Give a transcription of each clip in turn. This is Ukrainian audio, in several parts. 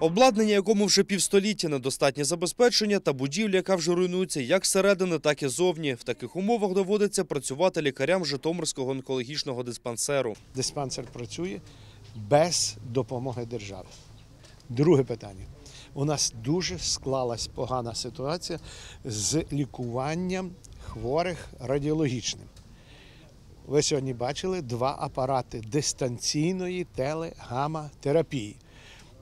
Обладнання, якому вже півстоліття недостатнє забезпечення, та будівля, яка вже руйнується як зсередини, так і зовні. В таких умовах доводиться працювати лікарям Житомирського онкологічного диспансеру. диспансер працює без допомоги держави. Друге питання. У нас дуже склалась погана ситуація з лікуванням хворих радіологічним. Ви сьогодні бачили два апарати дистанційної телегаматерапії.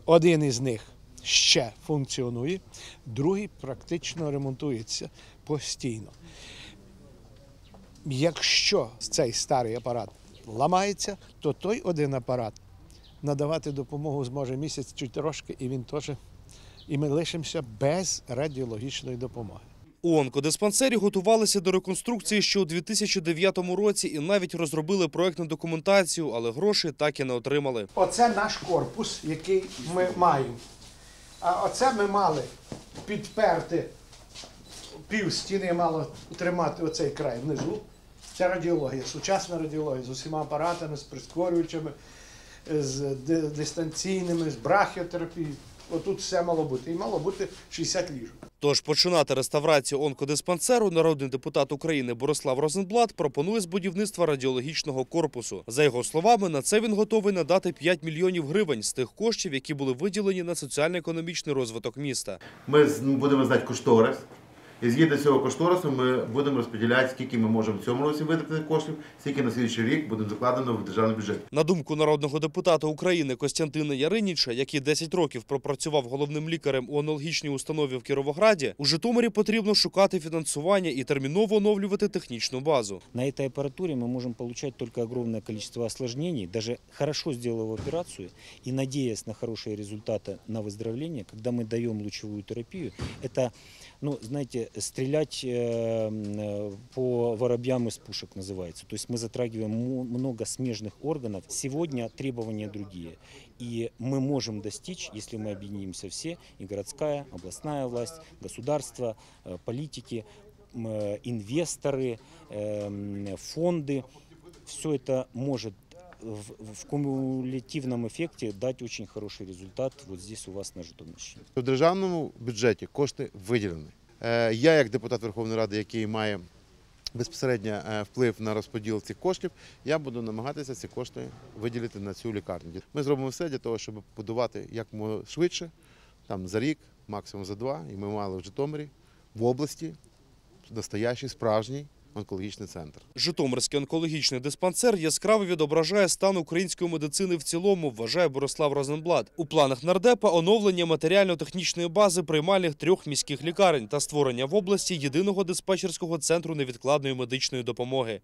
Один із них ще функціонує, другий практично ремонтується постійно. Якщо цей старий апарат ламається, то той один апарат надавати допомогу зможе місяць чи трошки, і він теж. І ми лишимося без радіологічної допомоги. У онкодиспансері готувалися до реконструкції ще у 2009 році і навіть розробили проектну документацію, але грошей так і не отримали. Оце наш корпус, який ми маємо. А оце ми мали підперти пів стіни мало тримати оцей край внизу. Це радіологія, сучасна радіологія з усіма апаратами, з прискорювачами, з дистанційними, з брахіотерапією. Отут все мало бути. І мало бути 60 ліжок. Тож починати реставрацію онкодиспансеру народний депутат України Борислав Розенблат пропонує з будівництва радіологічного корпусу. За його словами, на це він готовий надати 5 мільйонів гривень з тих коштів, які були виділені на соціально-економічний розвиток міста. Ми з- будемо знати кошторис. І згідно цього кошторису ми будемо розподіляти, скільки ми можемо в цьому році витратити коштів, скільки на слідчий рік буде закладено в державний бюджет. На думку народного депутата України Костянтина Яриніча, який 10 років пропрацював головним лікарем у аналогічній установі в Кіровограді, у Житомирі потрібно шукати фінансування і терміново оновлювати технічну базу. На этой аппаратуре мы можем получать только огромное количество осложнений, даже хорошо сделав операцию и надеясь на хорошие результаты на выздоровление, когда мы даем лучевую терапию, это, ну, знаете, стрелять э, м, по воробьям из пушек называется. То есть мы затрагиваем мо- много смежных органов. Сегодня требования другие. И мы можем достичь, если мы объединимся все, и городская, областная власть, государство, э, политики, м, э, инвесторы, эм, фонды, все это может в, в кумулятивном эффекте дать очень хороший результат вот здесь у вас на Житомирщине. У державному бюджеті кошти виділені. Е, Я, як депутат Верховної Ради, який має безпосередньо е, вплив на розподіл цих коштів, я буду намагатися ці кошти виділити на цю лікарню. Ми зробимо все для того, щоб будувати як швидше, там за рік, максимум за два. І ми мали в Житомирі в області настоящий справжній онкологічний центр. Житомирський онкологічний диспансер яскраво відображає стан української медицини в цілому, вважає Борислав Розенблад. У планах нардепа оновлення матеріально-технічної бази приймальних трьох міських лікарень та створення в області єдиного диспетчерського центру невідкладної медичної допомоги.